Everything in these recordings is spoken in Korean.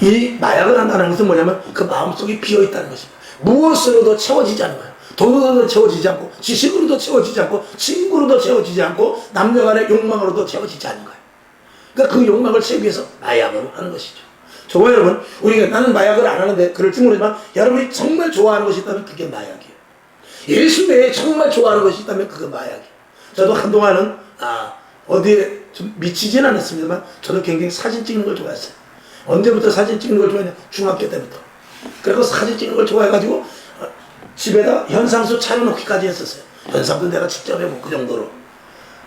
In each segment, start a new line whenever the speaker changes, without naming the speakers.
이 마약을 한다는 것은 뭐냐면 그 마음속이 비어 있다는 것입니다. 무엇으로도 채워지지 않는 거예요. 돈으로도 채워지지 않고 지식으로도 채워지지 않고 친구로도 채워지지 않고 남녀간의 욕망으로도 채워지지 않는 거예요. 그러니까 그 욕망을 채우기 위해서 마약으로 하는 것이죠. 정말 여러분, 우리가 나는 마약을 안 하는데 그럴지 모르지만 여러분이 정말 좋아하는 것이 있다면 그게 마약이에요. 예수 외에 정말 좋아하는 것이 있다면 그게 마약이에요. 저도 한동안은 아, 어디에 좀 미치진 않았습니다만 저도 굉장히 사진 찍는 걸 좋아했어요. 언제부터 사진 찍는 걸 좋아했냐? 중학교 때부터. 그리고 사진 찍는 걸 좋아해가지고 어, 집에다 현상수 차려놓기까지 했었어요. 현상도 내가 직접 해보고 그 정도로.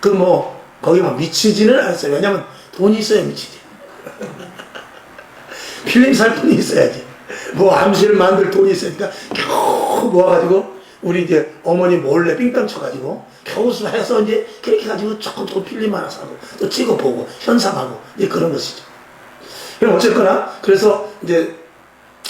그 뭐 거기 막 미치지는 않았어요. 왜냐면 돈이 있어야 미치지. 필름 살 돈이 있어야지. 뭐 암시를 만들 돈이 있으니까 겨우 모아가지고 우리 이제 어머니 몰래 삥땅 쳐가지고 겨우 해서 이제 그렇게 가지고 조금 조금 필름 하나 사고 또 찍어보고 현상하고 이제 그런 것이죠. 그럼 어쨌거나 그래서 이제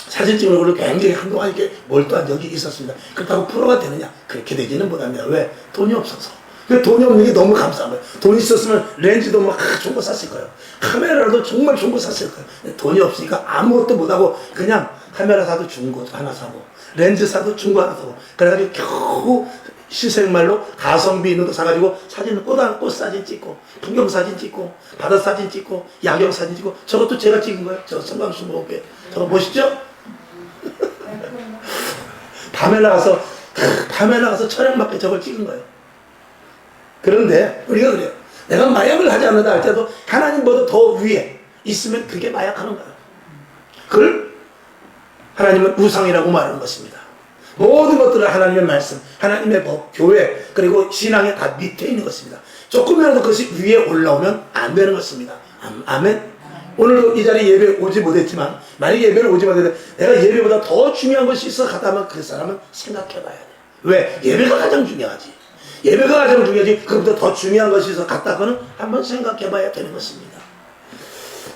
사진 찍는 걸로 굉장히 한동안 이렇게 몰두한 적이 있었습니다. 그렇다고 프로가 되느냐? 그렇게 되지는 못합니다. 왜? 돈이 없어서. 그 돈이 없는 게 너무 감사한 거예요. 돈 있었으면 렌즈도 막 좋은 거 샀을 거예요. 카메라도 정말 좋은 거 샀을 거예요. 돈이 없으니까 아무것도 못하고 그냥 카메라 사도 중고 하나 사고 렌즈 사도 중고 하나 사고 그래가지고 겨우 시생말로 가성비 있는 거 사가지고 사진을 꽃, 꽃 사진 찍고 풍경 사진 찍고 바다 사진 찍고 야경 사진 찍고 저것도 제가 찍은 거예요. 저 성광수 모게 저거 보시죠? 밤에 나가서 밤에 나가서 촬영밖에 저걸 찍은 거예요. 그런데 우리가 그래요. 내가 마약을 하지 않는다 할 때도 하나님보다 더 위에 있으면 그게 마약하는 거예요. 그걸 하나님은 우상이라고 말하는 것입니다. 모든 것들은 하나님의 말씀, 하나님의 법, 교회, 그리고 신앙의 다 밑에 있는 것입니다. 조금이라도 그것이 위에 올라오면 안 되는 것입니다. 아- 아멘. 오늘도 이 자리에 예배 오지 못했지만, 만약에 예배를 오지 못했는데, 내가 예배보다 더 중요한 것이 있어 가다면 그 사람은 생각해 봐야 돼. 왜? 예배가 가장 중요하지. 예배가 가장 중요하지. 그보다 더 중요한 것이 있어 갔다고는 한번 생각해 봐야 되는 것입니다.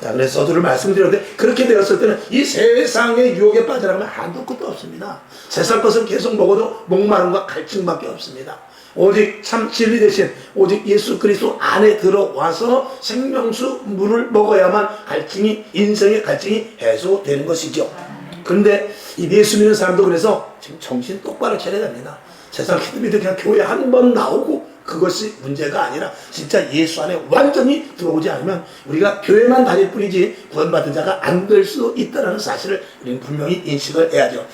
자, 그래서 서두를 말씀드렸는데 그렇게 되었을 때는 이 세상의 유혹에 빠져나가면 한도 끝도 없습니다. 세상 것을 계속 먹어도 목마름과 갈증밖에 없습니다. 오직 참 진리 대신 오직 예수 그리스도 안에 들어와서 생명수 물을 먹어야만 갈증이 인생의 갈증이 해소되는 것이죠. 그런데 이 예수 믿는 사람도 그래서 지금 정신 똑바로 차려야 됩니다. 세상 믿으 그냥 교회 한 번 나오고 그것이 문제가 아니라 진짜 예수 안에 완전히 들어오지 않으면 우리가 교회만 다닐 뿐이지 구원받은 자가 안 될 수 있다는 사실을 우리는 분명히 인식을 해야죠.